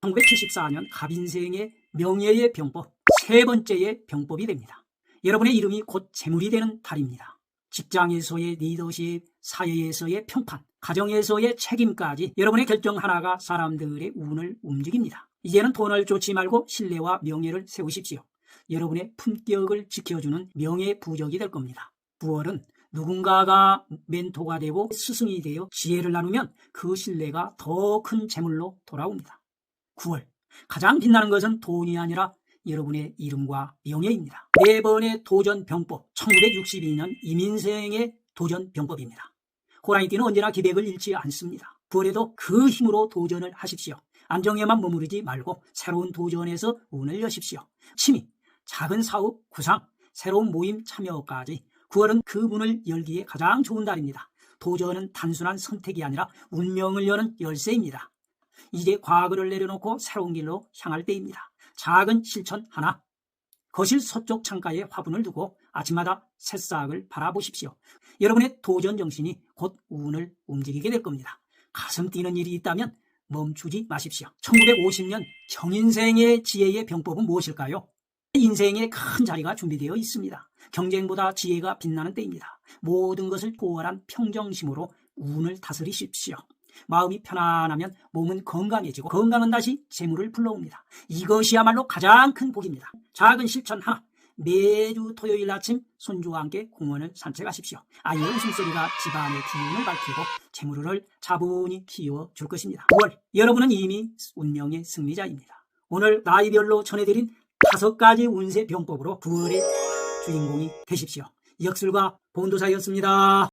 1974년 갑인생의 명예의 병법 세 번째의 병법이 됩니다. 여러분의 이름이 곧 재물이 되는 달입니다. 직장에서의 리더십, 사회에서의 평판, 가정에서의 책임까지 여러분의 결정 하나가 사람들의 운을 움직입니다. 이제는 돈을 쫓지 말고 신뢰와 명예를 세우십시오. 여러분의 품격을 지켜주는 명예 부적이 될 겁니다. 9월은 누군가가 멘토가 되고 스승이 되어 지혜를 나누면 그 신뢰가 더 큰 재물로 돌아옵니다. 9월 가장 빛나는 것은 돈이 아니라 여러분의 이름과 명예입니다. 네 번의 도전 병법 1962년 이민생의 도전 병법입니다. 호랑이띠는 언제나 기백을 잃지 않습니다. 9월에도 그 힘으로 도전을 하십시오. 안정에만 머무르지 말고 새로운 도전에서 운을 여십시오. 취미, 작은 사업, 구상, 새로운 모임 참여까지 9월은 그 문을 열기에 가장 좋은 달입니다. 도전은 단순한 선택이 아니라 운명을 여는 열쇠입니다. 이제 과거를 내려놓고 새로운 길로 향할 때입니다. 작은 실천 하나. 거실 서쪽 창가에 화분을 두고 아침마다 새싹을 바라보십시오. 여러분의 도전 정신이 곧 운을 움직이게 될 겁니다. 가슴 뛰는 일이 있다면 멈추지 마십시오. 1950년 정인생의 지혜의 병법은 무엇일까요? 인생에 큰 자리가 준비되어 있습니다. 경쟁보다 지혜가 빛나는 때입니다. 모든 것을 포괄한 평정심으로 운을 다스리십시오. 마음이 편안하면 몸은 건강해지고 건강은 다시 재물을 불러옵니다. 이것이야말로 가장 큰 복입니다. 작은 실천 하나. 매주 토요일 아침 손주와 함께 공원을 산책하십시오. 아이의 웃음소리가 집안의 기운을 밝히고 재물을 차분히 키워 줄 것입니다. 9월 여러분은 이미 운명의 승리자입니다. 오늘 나이별로 전해드린 다섯 가지 운세 병법으로 9월의 주인공이 되십시오. 역술가 본도사였습니다.